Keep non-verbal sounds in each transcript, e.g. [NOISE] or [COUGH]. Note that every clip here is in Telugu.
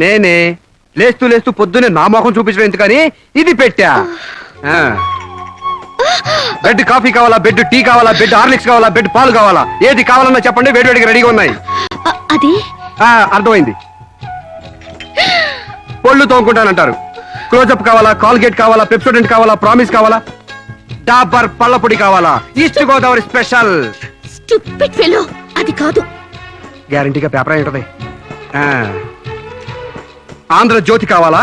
నేనే లేస్తూ లేస్తూ పొద్దునే నా మొఖం చూపించడం ఎందుకని? ఇది పెట్టా. ఆ. బెడ్ కాఫీ కావాలా బెడ్ టీ కావాలా బెడ్ హార్లిక్స్ కావాలా బెడ్ పాలు కావాలా? ఏది కావాలన్నా చెప్పండి వేడివేడిగా రెడీగా ఉన్నాయి. అ- అది? ఆ, అర్థమైంది. పళ్ళు తోముకుంటానంటారు. క్లోజప్ కావాలా కాల్గేట్ కావాలా పెప్సోడెంట్ కావాలా ప్రామిస్ కావాలా? డాబర్ పళ్ళ పొడి కావాలా? East Godavari special. Stupid fellow అది కాదు. గ్యారంటీగా పేపర్ అయి ఉంటది. ఆ. ఆంధ్ర జ్యోతి కావాలా?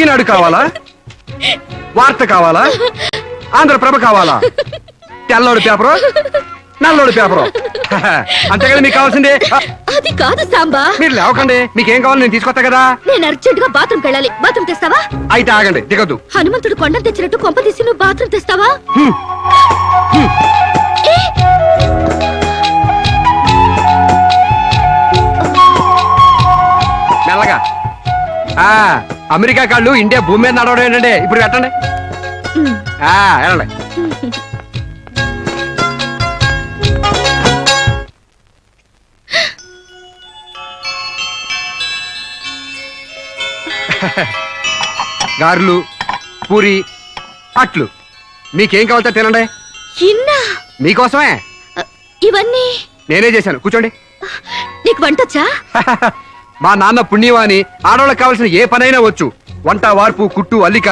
ఈనాడు కావాలా? వార్త కావాలా? ఆంధ్ర ప్రభ కావాలా? తెల్లోడు పేపరు? నల్లోడు పేపరు? [LAUGHS] అంతేగాని మీకు కావాల్సిందే? అది కాదు సాంబా. మీరు లేవకండి. మీకేం కావాలి? నేను తీసుకొస్తా కదా. నేను అర్జెంట్గా బాత్రూమ్ వెళ్ళాలి. బాత్రూమ్ తెస్తావా? అయితే ఆగండి. దిగద్దు. హనుమంతుడు కొండ తెచ్చినట్టు కొంప తీసి నువ్వు బాత్రూమ్ తెస్తావా? ఆ అమెరికా కాళ్ళు ఇండియా భూమి మీద నడవడం ఏంటంటే ఇప్పుడు పెట్టండి. ఆ వెళ్ళండి. గారెలు పూరి అట్లు. మీకేం కావాలో తినండి. ఇన్నా? మీకోసమే. ఇవన్నీ? నేనే చేశాను. కూర్చోండి. నీకు వంటొచ్చా? [LAUGHS] మా నాన్న పుణ్యవాని ఆడవాళ్ళకి కావాల్సిన ఏ పనైనా వచ్చు. వంట వార్పు కుట్టు అల్లిక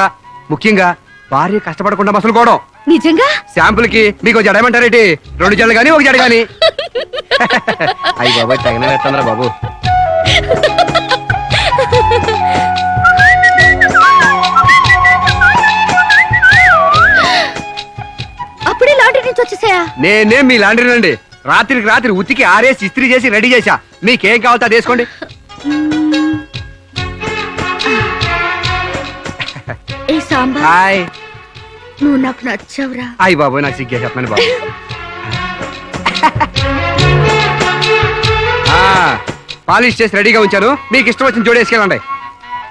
ముఖ్యంగా భార్య కష్టపడకుండా మసులుకోవడం. నిజంగా? శాంపుల్కి మీకు ఒక జడమంటారేటి రెండు జడలు గాని ఒక జడ గాని. [LAUGHS] అయ్యి బాబు తగిన బాబు. అప్పుడే లాండ్రీ నుంచి వచ్చేసాయా? నేనే మీ లాండ్రీనండి? రాత్రికి రాత్రి ఉతికి ఆరేసి ఇస్త్రీ చేసి రెడీ చేశా. మీకేం కావాలో అది వేసుకోండి. ఏ సాంబా హాయ్. నువ్వు నాకు నచ్చావురా. అయ్యి బాబు నాకు సిగ్గే చెప్పండి బాబు. ఆ, పాలిష్ చేసి రెడీగా ఉంచాను. మీకు ఇష్టం వచ్చిన జోడి వేసుకెళ్ళండి.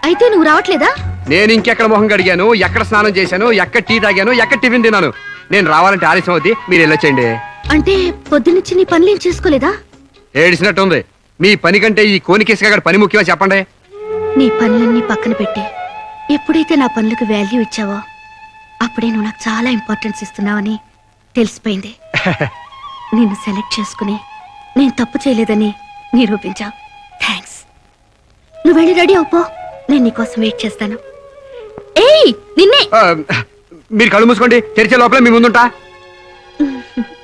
అయితే నువ్వు రావట్లేదా? నేను ఇంకెక్కడ మొహం కడిగాను ఎక్కడ స్నానం చేశాను ఎక్కడ టీ తాగాను ఎక్కడ టిఫిన్ తిన్నాను. నేను రావాలంటే ఆలస్యం అవుద్ది మీరు వెళ్ళొచ్చేయండి. అంటే పొద్దునుంచి నీ పనులేం చేసుకోలేదా? ఏడిసినట్టుంది. మీ పని కంటే ఈ కోనికేసుగా పని ముఖ్యమా చెప్పండి. నీ పనులన్నీ పక్కన పెట్టి. ఎప్పుడైతే నా పనులకు వాల్యూ ఇచ్చావో అప్పుడే నువ్వు నాకు చాలా ఇంపార్టెన్స్ ఇస్తున్నావని తెలిసిపోయింది. [LAUGHS] నిన్ను సెలెక్ట్ చేసుకుని నేను తప్పు చేయలేదని నిరూపించావు. థ్యాంక్స్ నువ్వు వెళ్ళి రెడీ అవుపో నేను నీకోసం వెయిట్ చేస్తాను. ఏయ్ నిన్నే మీరు కళ్ళు మూసుకోండి. తెరిచే లోపల మీ ముందుంటా. [LAUGHS]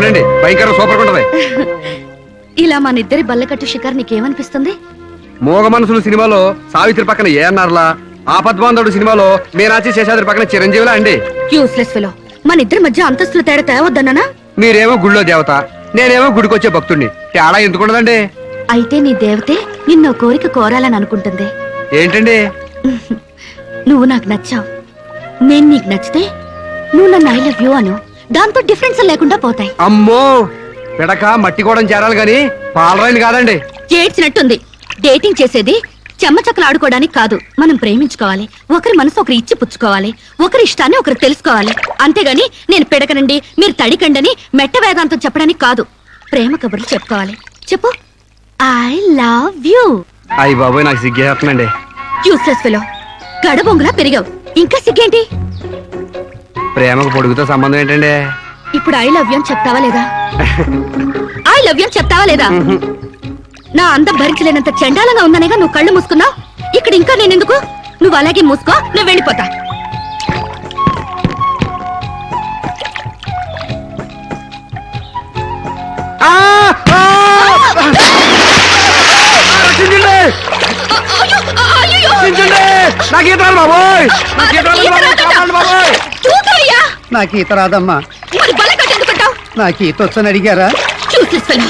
అవునండి భయంకరం సూపర్ ఉంటది ఇలా మన ఇద్దరి బల్లకట్టు షికార్ నీకేమనిపిస్తుంది? మోగ మనసులు సినిమాలో సావిత్రి పక్కన ఏఎన్ఆర్లా ఆపద్బాంధవుడు సినిమాలో మీనాచి శేషాద్రి పక్కన చిరంజీవిలా అండి? యూస్లెస్ ఫెలో మన ఇద్దరి మధ్య అంతస్తులు తేడా తేవద్దన్నానా? మీరేమో గుళ్ళో దేవత నేనేమో గుడికొచ్చే భక్తుడిని తేడా ఎందుకుండదండి? అయితే నీ దేవతే నిన్నో కోరిక కోరాలని అనుకుంటుంది. ఏంటండి? నువ్వు నాకు నచ్చావు. నేను నీకు నచ్చితే నువ్వు నన్ను ఐ లవ్ యూ అను. దాంతో డిఫరెన్స్ లేకుండా పోతాయి. అమ్మో! పిడక మట్టి కూడా చేరాలి గాని పాలరాయిని కాదండి. ఏడ్చినట్టుంది. డేటింగ్ చేసేది చెమ్మచక్కలు ఆడుకోవడానికి కాదు. మనం ప్రేమించుకోవాలి. ఒకరి మనసు ఒకరు ఇచ్చి పుచ్చుకోవాలి. ఒకరి ఇష్టాన్ని ఒకరు తెలుసుకోవాలి. అంతేగాని నేను పిడకనండి మీరు తడికండని మెట్ట వేదాంతం చెప్పడానికి కాదు. ప్రేమ కబుర్లు చెప్పుకోవాలి. చెప్పు. ఐ లవ్ యూ అయ్యి బాబోయ్ నాకు సిగ్గేస్తుందండి యూస్లెస్ ఫెలో గడబొంగులా పెరిగావు. ఇంకా సిగ్గేంటి? ప్రేమకు పొడుగుతో సంబంధం ఏంటండి? ఇప్పుడు ఐ లవ్ యూ అని చెప్తావా లేదా? ఐ లవ్ యూ అని చెప్తావా లేదా? నా అందం భరించలేనంత చండాలంగా ఉందనేగా నువ్వు కళ్ళు మూసుకున్నావు? ఇక్కడ ఇంకా నేనెందుకు? నువ్వు అలాగే మూసుకో నువ్వు వెళ్ళిపోతా! నాకు ఈత రాదు బాబోయ్! నాకు ఈత రాదు బాబోయ్! నాకు ఈత రాదమ్మా. మరి నాకు ఈత వచ్చని అడిగారా? చూసేస్తాను.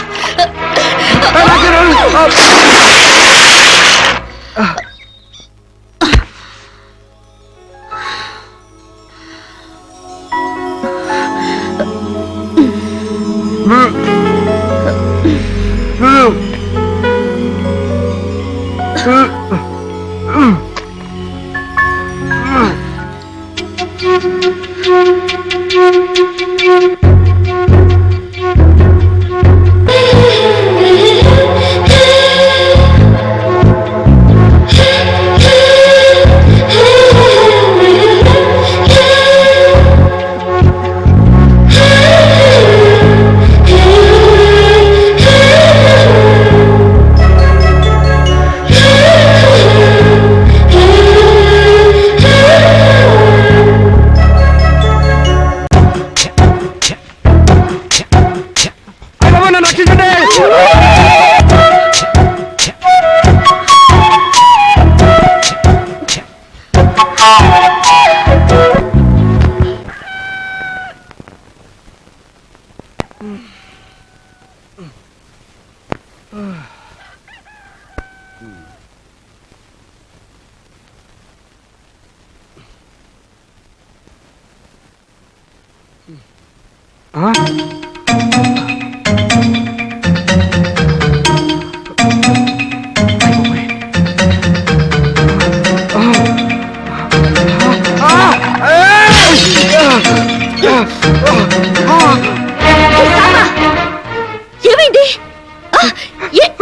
ఏమైంది?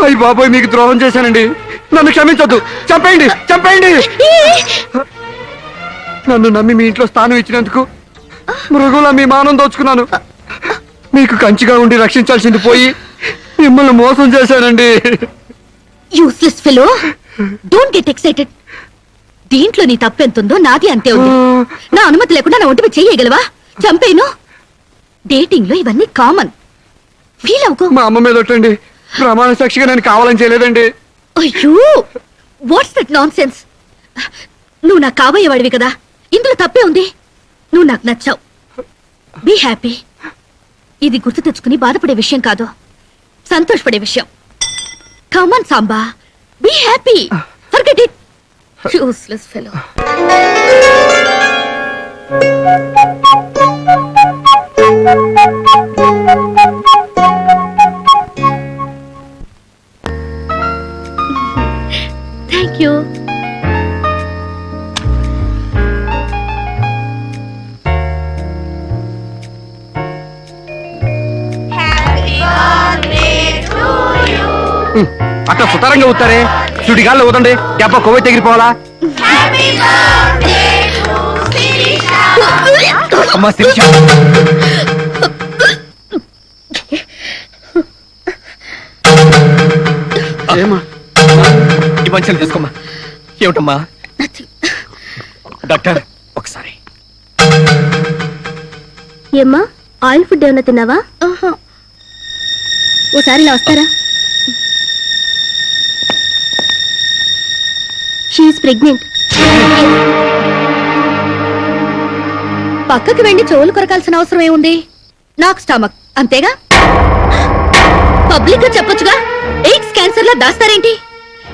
అయ్య బాబోయ్ మీకు ద్రోహం చేశానండి. నన్ను క్షమించొద్దు. చంపేయండి చంపేయండి. నన్ను నమ్మి మీ ఇంట్లో స్థానం ఇచ్చినందుకు మృగులా మీ మానం దోచుకున్నాను. మీకు కంచిగా ఉండి రక్షించాల్సింది పోయి మిమ్మల్ని మోసం చేశానండి. Useless fellow don't get excited దీంట్లో నీ తప్పెంతుందో నాది అంతే ఉంది. నా అనుమతి లేకుండా నా ఒంటిపై చెయ్యగలవా చంపేను డేటింగ్లో ఇవన్నీ కామన్. ఫీల్ అవుకో మా అమ్మ మీద ఒట్టండి. ప్రమాణ సాక్షిగా నేను కావాలని చేయలేదండి. అయ్యో! వాట్స్ దట్ నాన్ సెన్స్ నువ్వు నాకు కాబోయేవాడివి కదా. ఇందులో తప్పే ఉంది. నువ్వు నాకు నచ్చావు. బీ హ్యాపీ ఇది గుర్తు తెచ్చుకుని బాధపడే విషయం కాదు. సంతోషపడే విషయం. Come on Samba be happy forget it useless fellow అట్లా సుతారంగా అవుతారే సుడిగాల్లో ఊదండి. దెబ్బ కొవ్వై తెగిరిపోవాలా? అమ్మా శిరీష ఏమా? ఈ మంచాలు తీసుకోమ్మా. ఏమిటమ్మా? డాక్టర్ ఒకసారి. ఏమ్మా? ఆయిల్ ఫుడ్ ఏమన్నా తిన్నావా? ఓసారి ఇలా వస్తారా? షీఈస్ ప్రెగ్నెంట్ పక్కకి వెళ్ళి చెవులు కొరకాల్సిన అవసరం ఏముంది? నాకు స్టామక్. అంతేగా? పబ్లిక్గా చెప్పొచ్చుగా? ఎయిడ్స్ క్యాన్సర్ లా దాస్తారేంటి?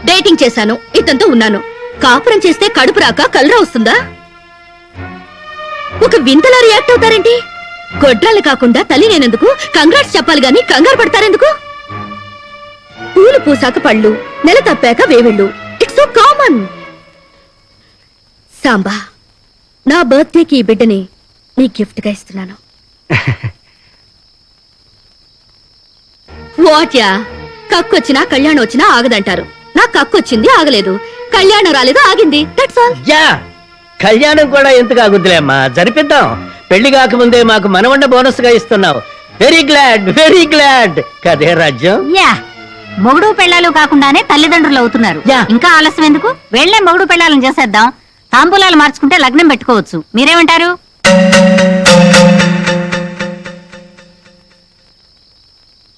డేటింగ్ చేశాను ఇతనితో ఉన్నాను. కాపురం చేస్తే కడుపు రాక కలరా వస్తుందా? ఒక వింతలా రియాక్ట్ అవుతారేంటి? గొడ్రాలు కాకుండా తల్లి నేనందుకు కంగ్రాట్స్ చెప్పాలి గాని కంగారు పడతారెందుకు? పూలు పూసాక పళ్ళు నెల తప్పాక వేవిళ్ళు. సో కామన్ సాంబా నా బర్త్డేకి ఈ బిడ్డని నీ గిఫ్ట్గా ఇస్తున్నాను. What yeah? కక్కొచ్చినా కళ్యాణం వచ్చినా ఆగదంటారు. నా కక్కొచ్చింది ఆగలేదు. కళ్యాణం రాలేదు ఆగింది. దట్స్ ఆల్ యా కళ్యాణం కూడా ఎందుకు ఆగుద్దిలే అమ్మా? జరిపిద్దాం. పెళ్ళి కాకముందే మాకు మనవండ బోనస్గా ఇస్తున్నావు. వెరీ గ్లాడ్ వెరీ గ్లాడ్ కదే రాజ్యం? యా మొగుడు పెళ్ళాలు కాకుండానే తల్లిదండ్రులు అవుతున్నారు. యా. ఇంకా ఆలస్యం ఎందుకు? వెళ్ళే మొగుడు పెళ్ళాలను చేసేద్దాం. తాంబూలాలు మార్చుకుంటే లగ్నం పెట్టుకోవచ్చు. మీరేమంటారు?